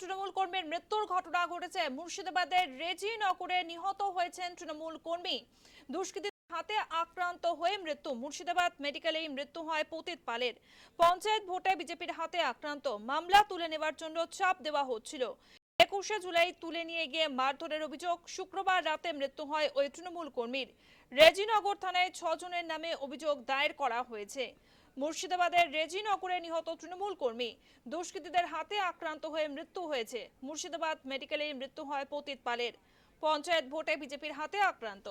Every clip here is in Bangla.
তৃণমূল কর্মীর মৃত্যুর ঘটনা ঘটেছে। মুর্শিদাবাদের রেজিনগরে নিহত হয়েছেন তৃণমূল কর্মী। দুষ্কৃতীর হাতে আক্রান্ত হয়ে মৃত্যু। মুর্শিদাবাদ মেডিকেলে মৃত্যু হয় পতিত পালের। পঞ্চায়েত ভোটে বিজেপির হাতে আক্রান্ত। মামলা তুলে নেওয়ার জন্য চাপ দেওয়া হচ্ছিল। একুশে জুলাই তুলে নিয়ে গিয়ে মারধরের অভিযোগ। শুক্রবার রাতে মৃত্যু হয় ওই তৃণমূল কর্মীর। রেজিনগর থানায় ছজনের নামে অভিযোগ দায়ের করা হয়েছে। মুর্শিদাবাদের রেজিনগরে নিহত তৃণমূল কর্মী। দুষ্কৃতীদের হাতে আক্রান্ত হয়ে মৃত্যু হয়েছে। মুর্শিদাবাদ মেডিকেলে মৃত্যু হয় পতিত পালের। পঞ্চায়েত ভোটে বিজেপির হাতে আক্রান্ত।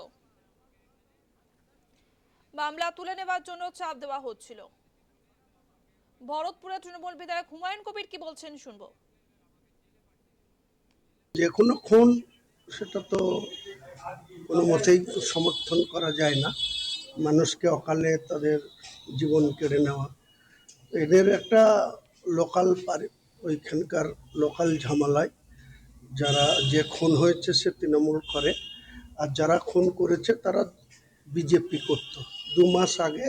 মামলা তুলে নেওয়ার জন্য চাপ দেওয়া হচ্ছিল। ভরতপুরে তৃণমূল বিধায়ক হুমায়ুন কবির কি বলছেন শুনব। যে কোনো খুন, সেটা তো কোনো মতেই সমর্থন করা যায় না। মানুষকে অকালে তাদের জীবন কেড়ে নেওয়া। এদের একটা লোকাল পারি, ওইখানকার লোকাল ঝামেলায় যারা যে খুন হয়েছে সে তৃণমূল করে, আর যারা খুন করেছে তারা বিজেপি করত। দু মাস আগে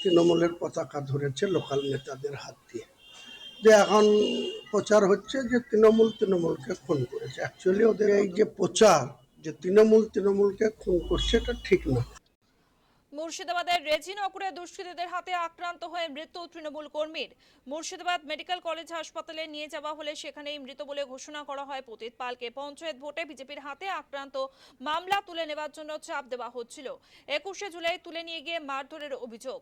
তৃণমূলের পতাকা ধরেছে লোকাল নেতাদের হাত দিয়ে। যে এখন প্রচার হচ্ছে যে তৃণমূল তৃণমূলকে খুন করেছে। অ্যাকচুয়ালি ওদের এই যে প্রচার, যে তৃণমূল তৃণমূলকে খুন করছে, এটা ঠিক না। মুর্শিদাবাদের রেজিনগরে দুষ্কৃতীদের হাতে আক্রান্ত হয়ে মৃত্যু তৃণমূল কর্মীর। মুর্শিদাবাদ মেডিকেল কলেজ হাসপাতালে নিয়ে যাওয়া হলে সেখানেই মৃত বলে ঘোষণা করা হয়। পতিত পালকে পঞ্চায়েত ভোটে বিজেপির হাতে আক্রান্ত মামলা তুলে নেওয়ার জন্য চাপ দেওয়া হচ্ছিল। একুশে জুলাই তুলে নিয়ে গিয়ে মারধরের অভিযোগ।